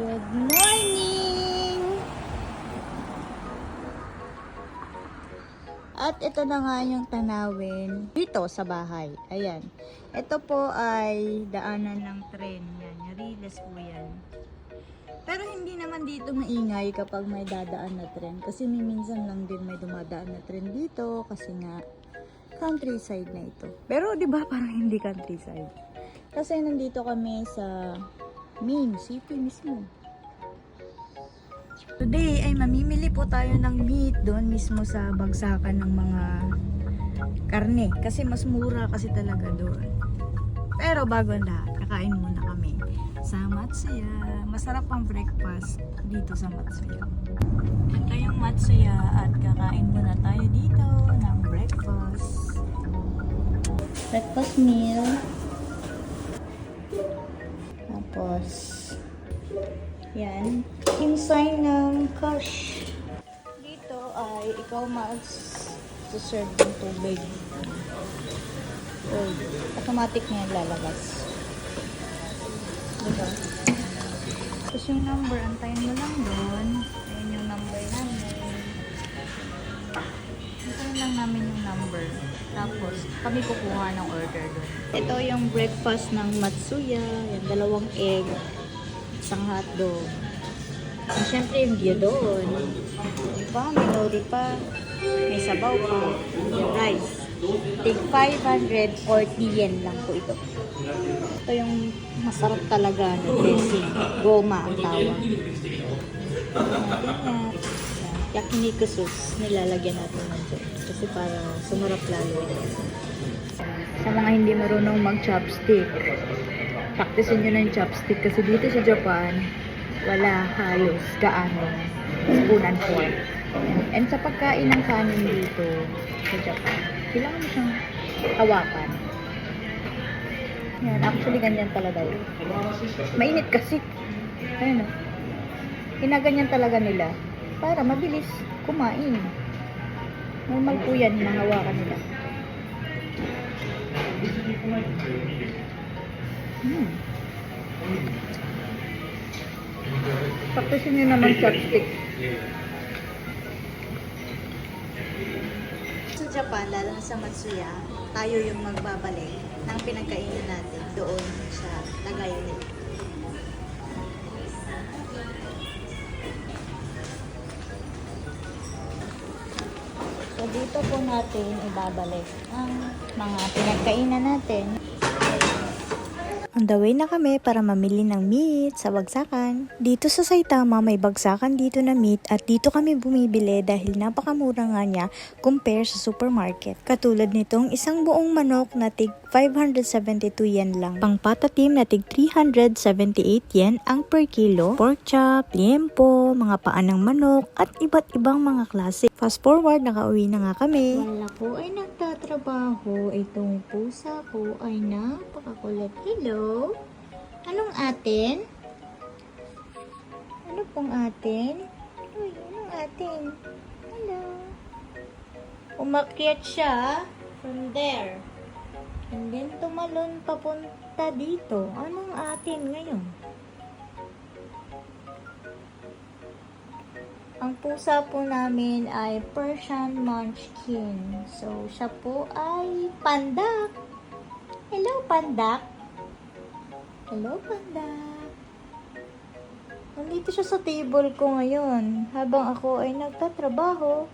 Good morning! At ito na nga yung tanawin dito sa bahay. Ayan. Ito po ay daanan ng tren. Yan. Yariles po yan. Pero hindi naman dito maingay kapag may dadaan na tren. Kasi minsan lang din may dumadaan na tren dito. Kasi nga countryside na ito. Pero di ba parang hindi countryside? Kasi nandito kami sa main city mismo. Today ay mamimili po tayo ng meat doon mismo sa bagsakan ng mga karne. Kasi mas mura kasi talaga doon. Pero bago ang lahat, kakain muna kami sa Matsuya. Masarap ang breakfast dito sa Matsuya. Ito yung Matsuya at kakain muna tayo dito ng breakfast. Breakfast meal. Tapos, yan. Inside ng cash. Dito ay ikaw mag-serve ng tubig. Oh, automatic na yan lalabas. Diba? Tapos yung number, antayin mo lang doon. Ayan yung number namin. Antayin lang namin yung number. Tapos, kami kukuha ng order doon. Ito yung breakfast ng Matsuya. Yan, dalawang egg. Isang hotdog. And syempre yung gyudon. Diba? May nori pa. May sabaw pa. Yung rice. Tig 540 yen lang po ito. Ito yung masarap talaga na dressing. Goma ang tawag. Ayan. Yakiniku sauce. Nilalagyan natin ng dyan. Kasi para sumarap lalo. Sa mga hindi marunong mag-chopstick, practicein nyo na yung chopstick kasi dito sa Japan, wala halos gaano spoon and fork. And sa pagkain ng kanin dito sa Japan, kailangan mo siyang hawakan. Yan, actually ganyan talaga yun. Mainit kasi. Ayun o. Ginaganyan talaga nila para mabilis kumain. Normal po yan na hawakan nila. Hmm. Practicein nyo naman chopstick. Sa Japan, lalo sa Matsuya, tayo yung magbabalik ng pinagkainan natin doon sa dito po natin ibabalik ang mga pinagkainan natin. On the way na kami para mamili ng meat sa bagsakan. Dito sa Saitama may bagsakan dito na meat at dito kami bumibili dahil napakamura nga niya compare sa supermarket. Katulad nitong isang buong manok na tig 572 yen lang. Pangpatatim na tig 378 yen ang per kilo. Pork chop, liempo, mga paan ng manok at iba't ibang mga klase. Fast forward, nakauwi na nga kami. Wala po ay nagtatrabaho. Itong pusa ko ay napakakulit. Hello? Anong atin? Ano pong atin? Uy, anong atin? Hello? Umakyat siya from there. And then tumalon papunta dito. Anong atin ngayon? Pusa po namin ay Persian Munchkin. So, siya po ay pandak. Hello, pandak. Hello, pandak. Nandito siya sa table ko ngayon habang ako ay nagtatrabaho.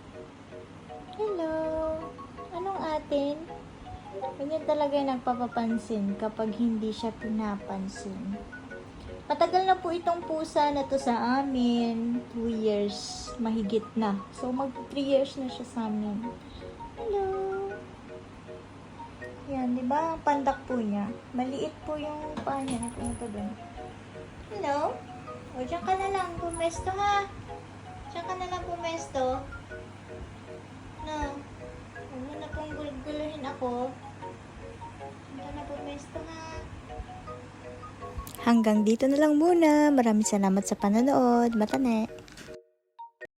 Hello. Anong atin? Ganyan talaga yung nagpapapansin kapag hindi siya pinapansin. Matagal na po itong pusa na to sa amin. 2 years mahigit na. So, mag 3 years na siya sa amin. Hello! Yan, di ba? Ang pandak po niya. Maliit po yung paa niya. Napunta doon. Hello? O, dyan ka na lang. Pumesto ha. Dyan ka na lang pumesto. No. Huwag mo na pong gulguluhin ako. Dyan ka na pumesto. Hanggang dito na lang muna. Maraming salamat sa panonood. Matane!